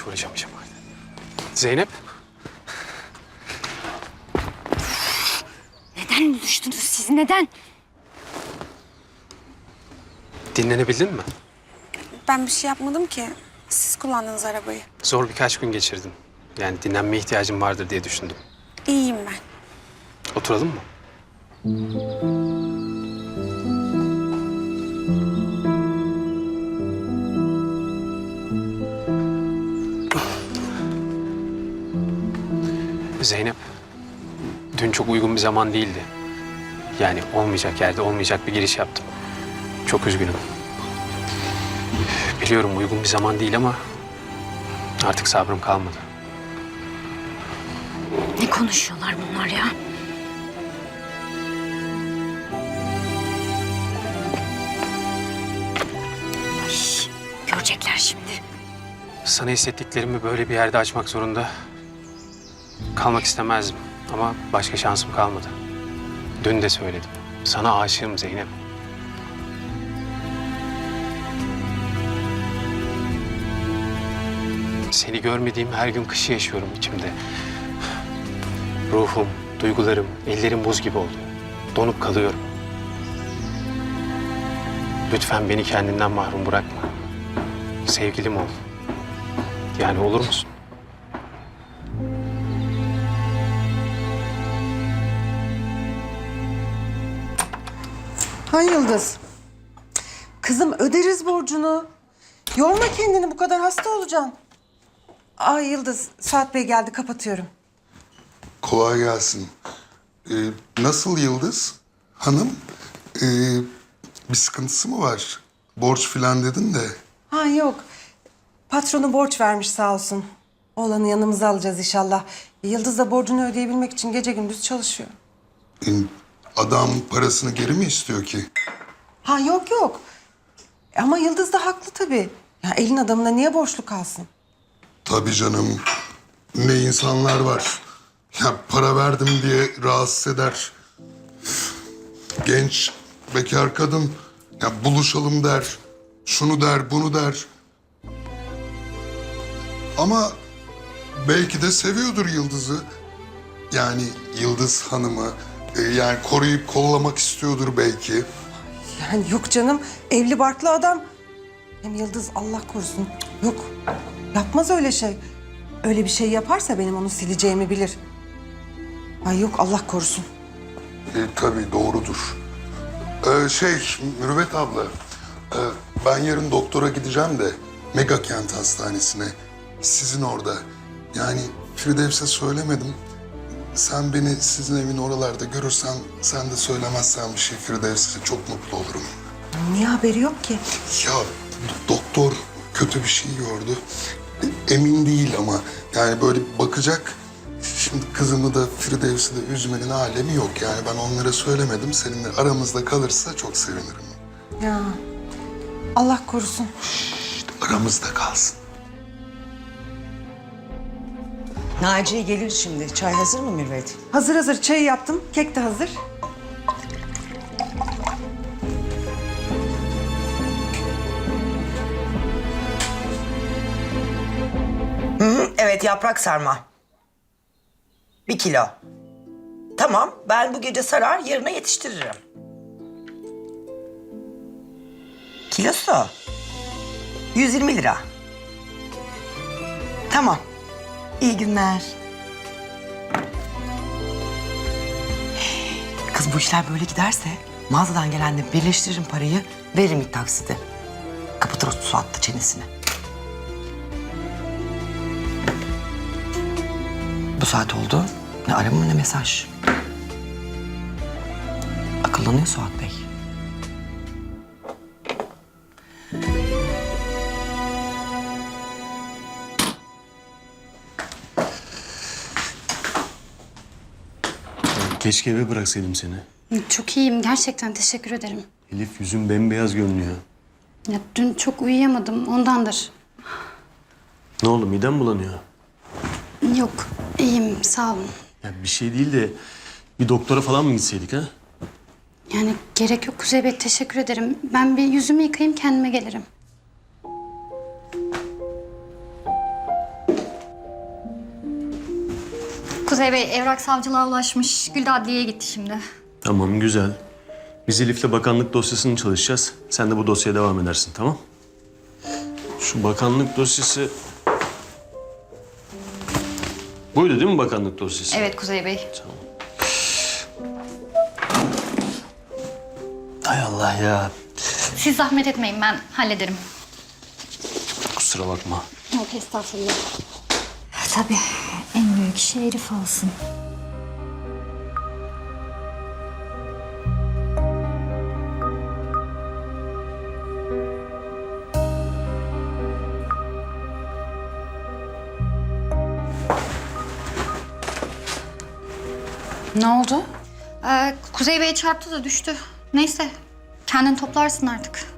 hiç uğraşamayacağım artık. Zeynep. Neden buluştunuz siz neden? Dinlenebildin mi? Ben bir şey yapmadım ki. Siz kullandınız arabayı. Zor birkaç gün geçirdim. Yani dinlenmeye ihtiyacım vardır diye düşündüm. İyiyim ben. Oturalım mı? Zeynep, dün çok uygun bir zaman değildi. Yani olmayacak yerde olmayacak bir giriş yaptım. Çok üzgünüm. Biliyorum uygun bir zaman değil ama artık sabrım kalmadı. Ne konuşuyorlar bunlar ya? Ay, görecekler şimdi. Sana hissettiklerimi böyle bir yerde açmak zorunda kalmak istemezdim. Ama başka şansım kalmadı. Dün de söyledim. Sana aşığım Zeynep. Seni görmediğim her gün kışı yaşıyorum içimde. Ruhum, duygularım, ellerim buz gibi oldu. Donup kalıyorum. Lütfen beni kendinden mahrum bırakma. Sevgilim ol. Yani olur musun? Ha Yıldız. Kızım öderiz borcunu. Yorma kendini bu kadar hasta olacaksın. Ay Yıldız, Saat Bey geldi kapatıyorum. Kolay gelsin. Ee, nasıl Yıldız? Hanım, ee, bir sıkıntısı mı var? Borç filan dedin de. Ha yok. Patronu borç vermiş sağ olsun. Oğlanı yanımıza alacağız inşallah. Yıldız da borcunu ödeyebilmek için gece gündüz çalışıyor. Ee, adam parasını geri mi istiyor ki? Ha yok yok. Ama Yıldız da haklı tabii. Ya elin adamına niye borçlu kalsın? Tabii canım. Ne insanlar var. Ya para verdim diye rahatsız eder. Genç, bekar kadın. Ya buluşalım der. Şunu der, bunu der. Ama belki de seviyordur Yıldız'ı. Yani Yıldız Hanım'ı. E, yani koruyup kollamak istiyordur belki. Yani yok canım, evli barklı adam. Hem Yıldız Allah korusun. Yok, yapmaz öyle şey. Öyle bir şey yaparsa benim onu sileceğimi bilir. Ay yok Allah korusun. E, tabii doğrudur. Ee, şey, Mürüvvet abla, e, ben yarın doktora gideceğim de Mega Kent Hastanesi'ne. Sizin orada. Yani Firdevs'e söylemedim. Sen beni sizin evin oralarda görürsen, sen de söylemezsen bir şey Firdevs'e çok mutlu olurum. Niye haberi yok ki? Ya do- doktor kötü bir şey gördü. E, Emin değil ama yani böyle bakacak. Şimdi kızımı da Firdevs'i de üzmenin alemi yok. Yani ben onlara söylemedim. Seninle aramızda kalırsa çok sevinirim. Ya Allah korusun. İşte aramızda kalsın. Naciye gelir şimdi. Çay hazır mı Mürvet? Hazır hazır çayı yaptım. Kek de hazır. Evet yaprak sarma. Bir kilo. Tamam ben bu gece sarar yarına yetiştiririm. Kilosu 120 lira. Tamam. İyi günler. Kız bu işler böyle giderse mağazadan gelenle birleştiririm parayı, veririm ilk taksidi. Kapatır o Suat'ta çenesini. Bu saat oldu. Ne arama ne mesaj. Akıllanıyor Suat Bey. Keşke eve bıraksaydım seni. Çok iyiyim gerçekten teşekkür ederim. Elif yüzün bembeyaz görünüyor. Ya dün çok uyuyamadım ondandır. Ne oldu midem bulanıyor? Yok iyiyim sağ olun. Ya bir şey değil de bir doktora falan mı gitseydik ha? Yani gerek yok Kuzey Bey teşekkür ederim. Ben bir yüzümü yıkayayım kendime gelirim. Kuzey Bey evrak savcılığa ulaşmış. Gül de adliyeye gitti şimdi. Tamam güzel. Biz Elif'le bakanlık dosyasını çalışacağız. Sen de bu dosyaya devam edersin tamam? Şu bakanlık dosyası... Buydu değil mi bakanlık dosyası? Evet Kuzey Bey. Hay Allah ya. Siz zahmet etmeyin ben hallederim. Kusura bakma. Yok estağfurullah. Tabii şey Elif olsun. Ne oldu? Ee, Kuzey Bey çarptı da düştü. Neyse kendin toplarsın artık.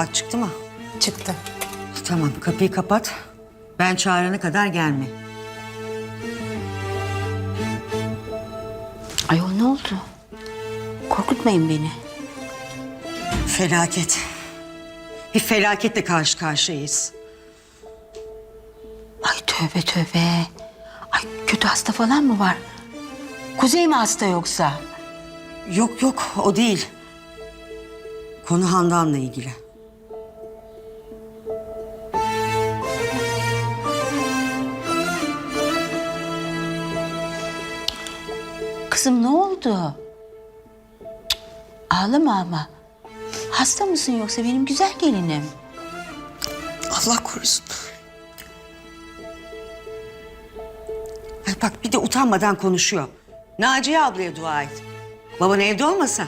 Suat çıktı mı? Çıktı. Tamam kapıyı kapat. Ben çağırana kadar gelme. Ayol ne oldu? Korkutmayın beni. Felaket. Bir felaketle karşı karşıyayız. Ay tövbe tövbe. Ay kötü hasta falan mı var? Kuzey mi hasta yoksa? Yok yok o değil. Konu Handan'la ilgili. Kızım ne oldu? Cık, Ağlama ama. Hasta mısın yoksa benim güzel gelinim? Allah korusun. Ay bak bir de utanmadan konuşuyor. Naciye ablaya dua et. Baban evde olmasa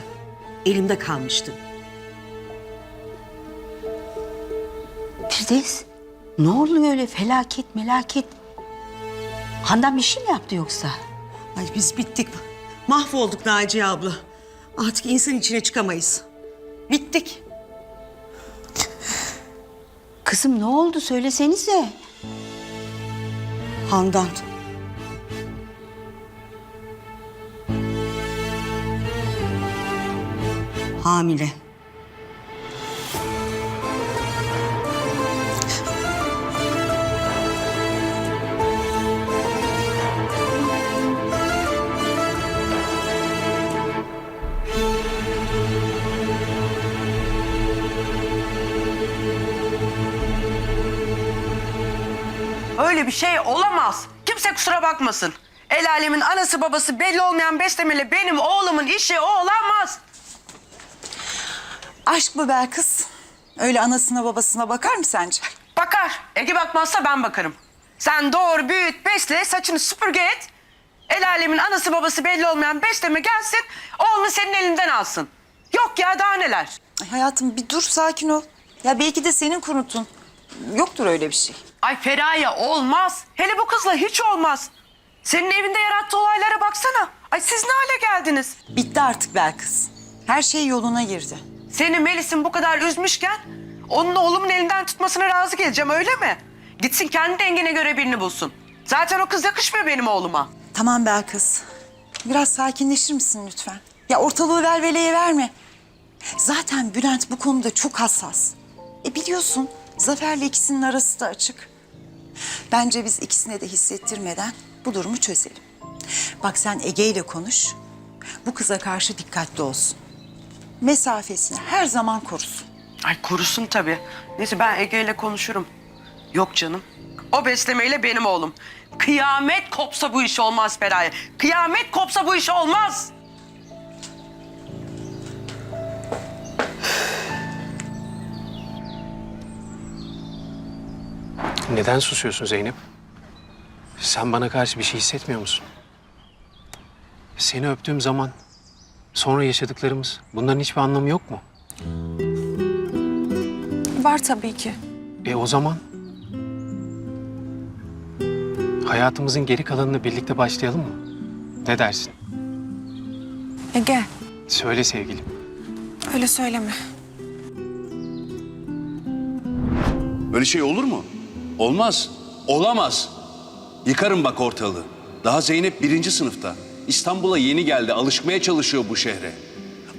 elimde kalmıştı. Firdevs ne oluyor öyle felaket melaket? Handan bir şey mi yaptı yoksa? Ay biz bittik. Mahvolduk Naciye abla. Artık insan içine çıkamayız. Bittik. Kızım ne oldu söylesenize. Handan. Hamile. Şey olamaz. Kimse kusura bakmasın. El alemin anası babası belli olmayan beslemeli benim oğlumun işi o olamaz. Aşk mı be kız? Öyle anasına babasına bakar mı sence? Bakar. Ege bakmazsa ben bakarım. Sen doğur, büyüt, besle, saçını süpürge et. El alemin anası babası belli olmayan besleme gelsin, oğlunu senin elinden alsın. Yok ya daha neler. Ay hayatım bir dur sakin ol. Ya belki de senin kurutun. Yoktur öyle bir şey. Ay Feraye olmaz. Hele bu kızla hiç olmaz. Senin evinde yarattığı olaylara baksana. Ay siz ne hale geldiniz? Bitti artık be kız. Her şey yoluna girdi. Seni Melis'in bu kadar üzmüşken onun oğlumun elinden tutmasına razı geleceğim öyle mi? Gitsin kendi dengine göre birini bulsun. Zaten o kız yakışmıyor benim oğluma. Tamam be kız. Biraz sakinleşir misin lütfen? Ya ortalığı velveleye verme. Zaten Bülent bu konuda çok hassas. E biliyorsun Zafer'le ikisinin arası da açık. Bence biz ikisine de hissettirmeden bu durumu çözelim. Bak sen Ege ile konuş. Bu kıza karşı dikkatli olsun. Mesafesini her zaman korusun. Ay korusun tabii. Neyse ben Ege ile konuşurum. Yok canım. O beslemeyle benim oğlum. Kıyamet kopsa bu iş olmaz Feraye. Kıyamet kopsa bu iş olmaz. Neden susuyorsun Zeynep? Sen bana karşı bir şey hissetmiyor musun? Seni öptüğüm zaman, sonra yaşadıklarımız, bunların hiçbir anlamı yok mu? Var tabii ki. E o zaman hayatımızın geri kalanını birlikte başlayalım mı? Ne dersin? Ege Söyle sevgilim. öyle söyleme. Böyle şey olur mu? Olmaz. Olamaz. Yıkarım bak ortalığı. Daha Zeynep birinci sınıfta. İstanbul'a yeni geldi. Alışmaya çalışıyor bu şehre.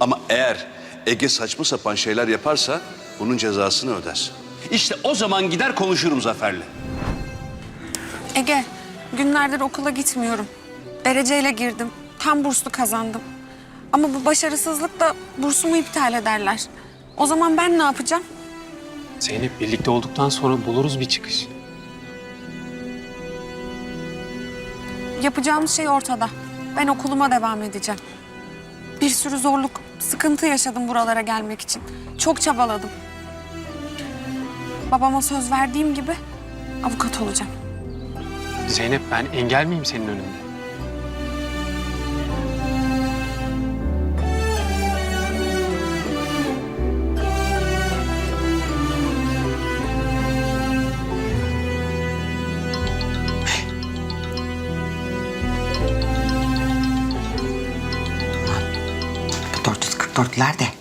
Ama eğer Ege saçma sapan şeyler yaparsa bunun cezasını öder. İşte o zaman gider konuşurum Zafer'le. Ege günlerdir okula gitmiyorum. Dereceyle girdim. Tam burslu kazandım. Ama bu başarısızlıkla bursumu iptal ederler. O zaman ben ne yapacağım? Zeynep birlikte olduktan sonra buluruz bir çıkış. Yapacağımız şey ortada. Ben okuluma devam edeceğim. Bir sürü zorluk, sıkıntı yaşadım buralara gelmek için. Çok çabaladım. Babama söz verdiğim gibi avukat olacağım. Zeynep ben engel miyim senin önünde? 444'ler de.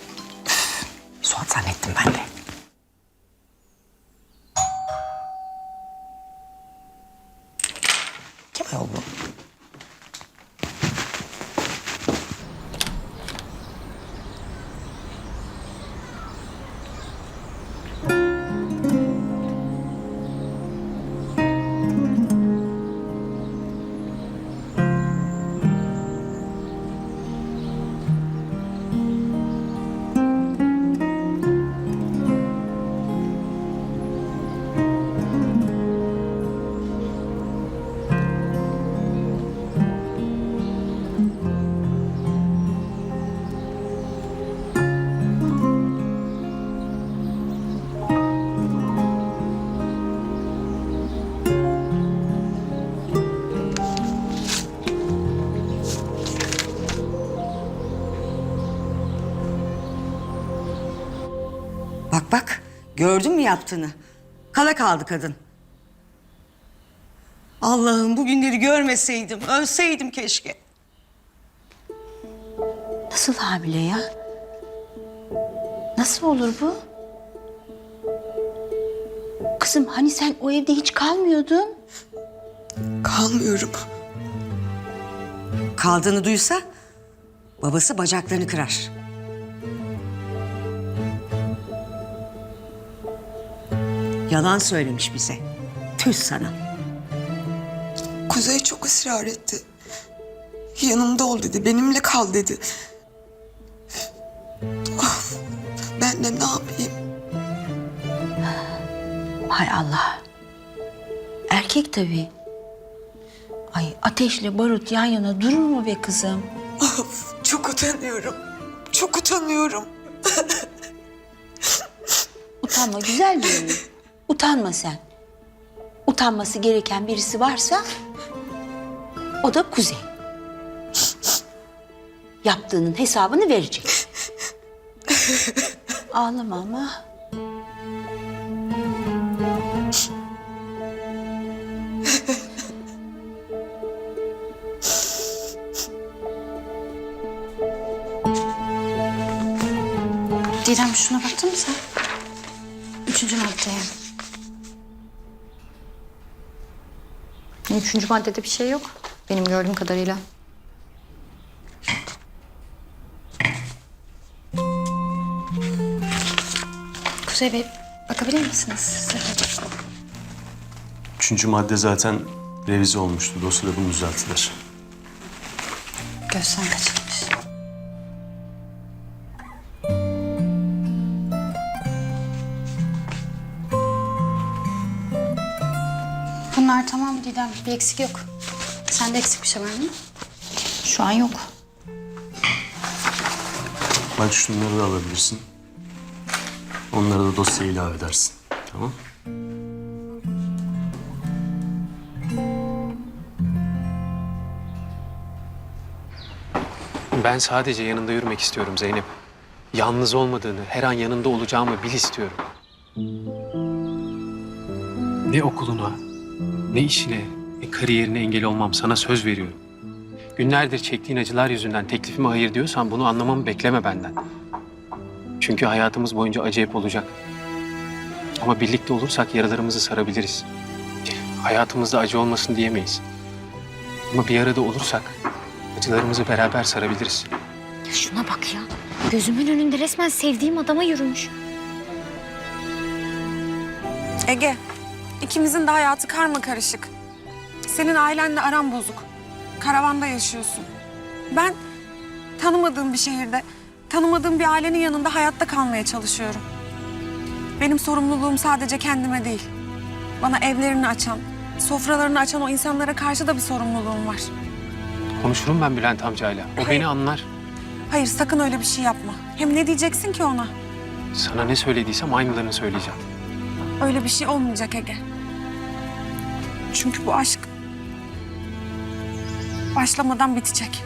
Gördün mü yaptığını? Kala kaldı kadın. Allah'ım bu günleri görmeseydim, ölseydim keşke. Nasıl hamile ya? Nasıl olur bu? Kızım hani sen o evde hiç kalmıyordun? Kalmıyorum. Kaldığını duysa babası bacaklarını kırar. Yalan söylemiş bize. Tüh sana. Kuzey çok ısrar etti. Yanımda ol dedi, benimle kal dedi. Of, ben de ne yapayım? Hay Allah. Erkek tabii. Ay ateşle barut yan yana durur mu be kızım? Of, çok utanıyorum. Çok utanıyorum. Utanma güzel benim. Utanma sen. Utanması gereken birisi varsa o da Kuzey. Yaptığının hesabını verecek. Ağlama ama. Didem şuna baktın mı sen? Üçüncü maddeye. Üçüncü maddede bir şey yok. Benim gördüğüm kadarıyla. Kuzey Bey bakabilir misiniz? Üçüncü madde zaten revize olmuştu. Dosyada bunu düzelttiler. Gözden kaçırmış. Didem? Bir eksik yok. Sende eksik bir şey var mı? Şu an yok. Bak şunları da alabilirsin. Onları da dosyaya ilave edersin. Tamam Ben sadece yanında yürümek istiyorum Zeynep. Yalnız olmadığını, her an yanında olacağımı bil istiyorum. Ne okuluna, ne işine, ve kariyerine engel olmam. Sana söz veriyorum. Günlerdir çektiğin acılar yüzünden teklifime hayır diyorsan bunu anlamamı bekleme benden. Çünkü hayatımız boyunca acı hep olacak. Ama birlikte olursak yaralarımızı sarabiliriz. Hayatımızda acı olmasın diyemeyiz. Ama bir arada olursak acılarımızı beraber sarabiliriz. Ya şuna bak ya. Gözümün önünde resmen sevdiğim adama yürümüş. Ege, ikimizin de hayatı karma karışık. Senin ailenle aran bozuk. Karavanda yaşıyorsun. Ben tanımadığım bir şehirde, tanımadığım bir ailenin yanında hayatta kalmaya çalışıyorum. Benim sorumluluğum sadece kendime değil. Bana evlerini açan, sofralarını açan o insanlara karşı da bir sorumluluğum var. Konuşurum ben Bülent amcayla. O beni anlar. Hayır, sakın öyle bir şey yapma. Hem ne diyeceksin ki ona? Sana ne söylediysem aynılarını söyleyeceğim. Öyle bir şey olmayacak Ege. Çünkü bu aşk başlamadan bitecek.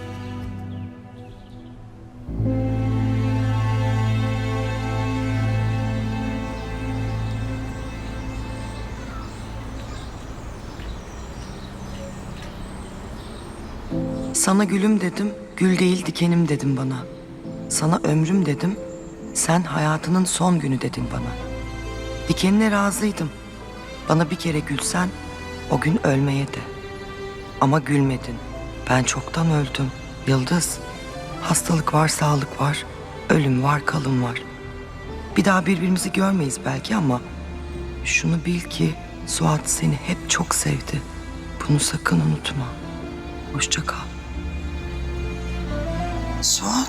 Sana gülüm dedim, gül değil dikenim dedim bana. Sana ömrüm dedim, sen hayatının son günü dedin bana. Dikenine razıydım. Bana bir kere gülsen, o gün ölmeye de. Ama gülmedin. Ben çoktan öldüm. Yıldız, hastalık var, sağlık var. Ölüm var, kalım var. Bir daha birbirimizi görmeyiz belki ama... ...şunu bil ki Suat seni hep çok sevdi. Bunu sakın unutma. Hoşça kal. Suat.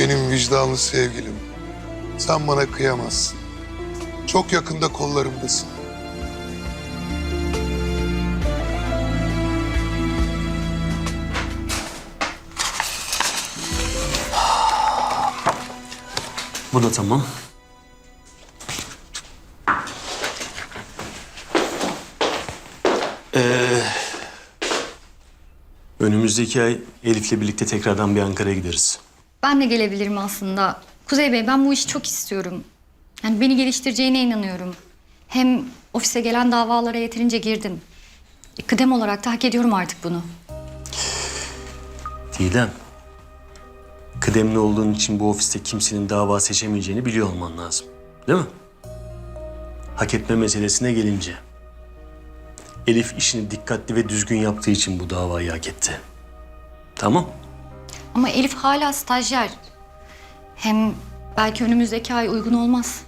Benim vicdanlı sevgilim. Sen bana kıyamazsın. Çok yakında kollarımdasın. Bu da tamam. Ee, önümüzdeki ay Elif'le birlikte tekrardan bir Ankara'ya gideriz. Ben de gelebilirim aslında. Kuzey Bey ben bu işi çok istiyorum. Yani beni geliştireceğine inanıyorum. Hem ofise gelen davalara yeterince girdim. E, Kıdem olarak da hak ediyorum artık bunu. Didem, kıdemli olduğun için bu ofiste kimsenin dava seçemeyeceğini biliyor olman lazım. Değil mi? Hak etme meselesine gelince. Elif işini dikkatli ve düzgün yaptığı için bu davayı hak etti. Tamam. Ama Elif hala stajyer. Hem belki önümüzdeki ay uygun olmaz.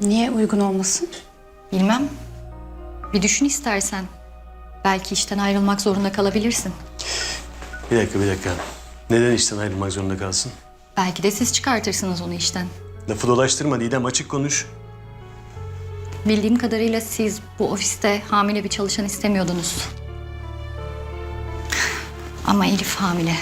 Niye uygun olmasın? Bilmem. Bir düşün istersen. Belki işten ayrılmak zorunda kalabilirsin. Bir dakika, bir dakika. Neden işten ayrılmak zorunda kalsın? Belki de siz çıkartırsınız onu işten. Lafı dolaştırma Didem, açık konuş. Bildiğim kadarıyla siz bu ofiste hamile bir çalışan istemiyordunuz. Ama Elif hamile.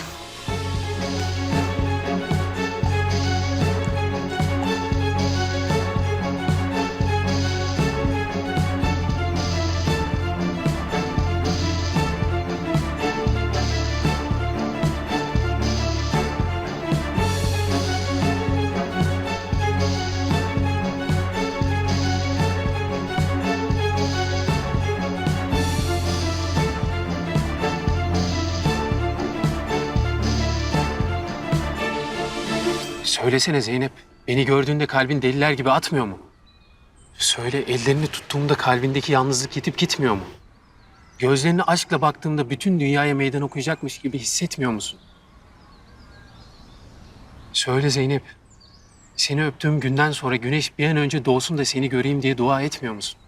Söylesene Zeynep. Beni gördüğünde kalbin deliler gibi atmıyor mu? Söyle ellerini tuttuğumda kalbindeki yalnızlık yitip gitmiyor mu? Gözlerine aşkla baktığımda bütün dünyaya meydan okuyacakmış gibi hissetmiyor musun? Söyle Zeynep. Seni öptüğüm günden sonra güneş bir an önce doğsun da seni göreyim diye dua etmiyor musun?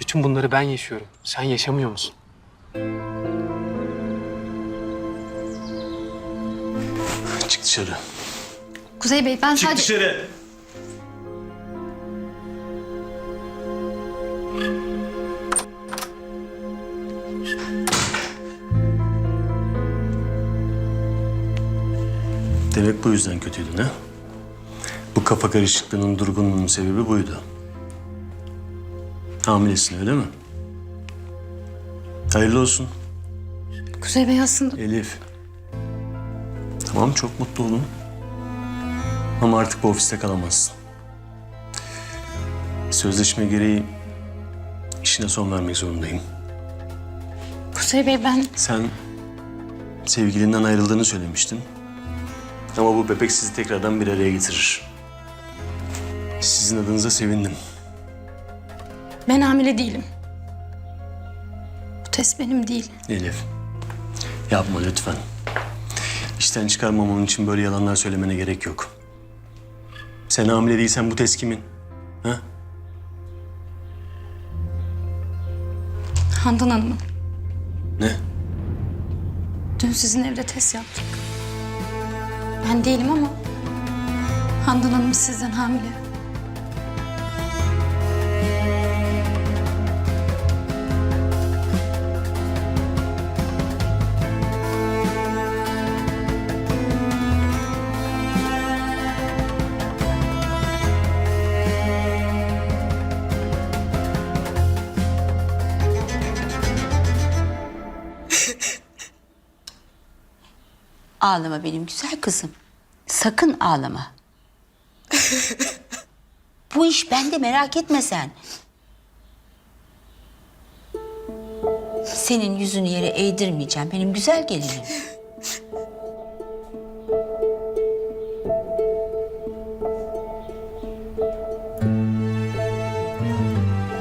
Bütün bunları ben yaşıyorum. Sen yaşamıyor musun? Dışarı. Kuzey Bey ben Çık sadece... dışarı. Demek bu yüzden kötüydün ha? Bu kafa karışıklığının durgunluğunun sebebi buydu. Hamilesin öyle mi? Hayırlı olsun. Kuzey Bey aslında Elif. Tamam çok mutlu olun. Ama artık bu ofiste kalamazsın. Sözleşme gereği işine son vermek zorundayım. Kuzey Bey ben Sen sevgilinden ayrıldığını söylemiştin. Ama bu bebek sizi tekrardan bir araya getirir. Sizin adınıza sevindim. ben hamile değilim. Bu test benim değil. Elif. Yapma lütfen. İşten çıkarmamam için böyle yalanlar söylemene gerek yok. Sen hamile değilsen bu test kimin? Ha? Handan Hanım'ın. Ne? Dün sizin evde test yaptık. Ben değilim ama Handan Hanım sizden hamile. Ağlama benim güzel kızım. Sakın ağlama. Bu iş bende merak etme sen. Senin yüzünü yere eğdirmeyeceğim benim güzel gelinim.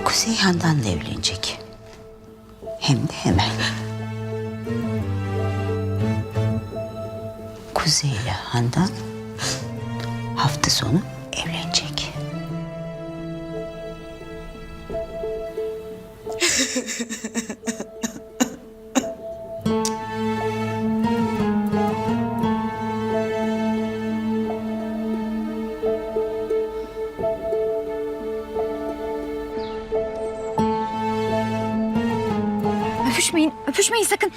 Kuzey Handan'la evlenecek. Hem de hemen. Kuzey ile Handan hafta sonu evlenecek. Öpüşmeyin, öpüşmeyin sakın.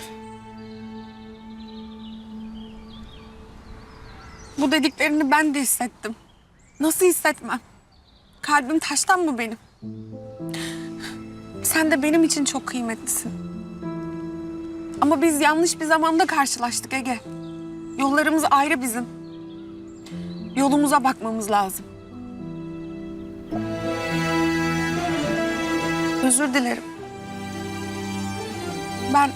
Bu dediklerini ben de hissettim. Nasıl hissetmem? Kalbim taştan mı benim? Sen de benim için çok kıymetlisin. Ama biz yanlış bir zamanda karşılaştık Ege. Yollarımız ayrı bizim. Yolumuza bakmamız lazım. Özür dilerim. Ben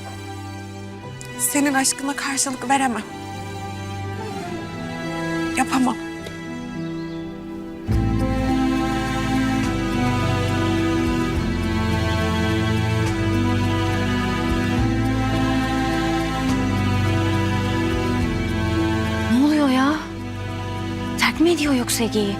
senin aşkına karşılık veremem. Yapamam. Ne oluyor ya? Terk mi ediyor yoksa Ege'yi?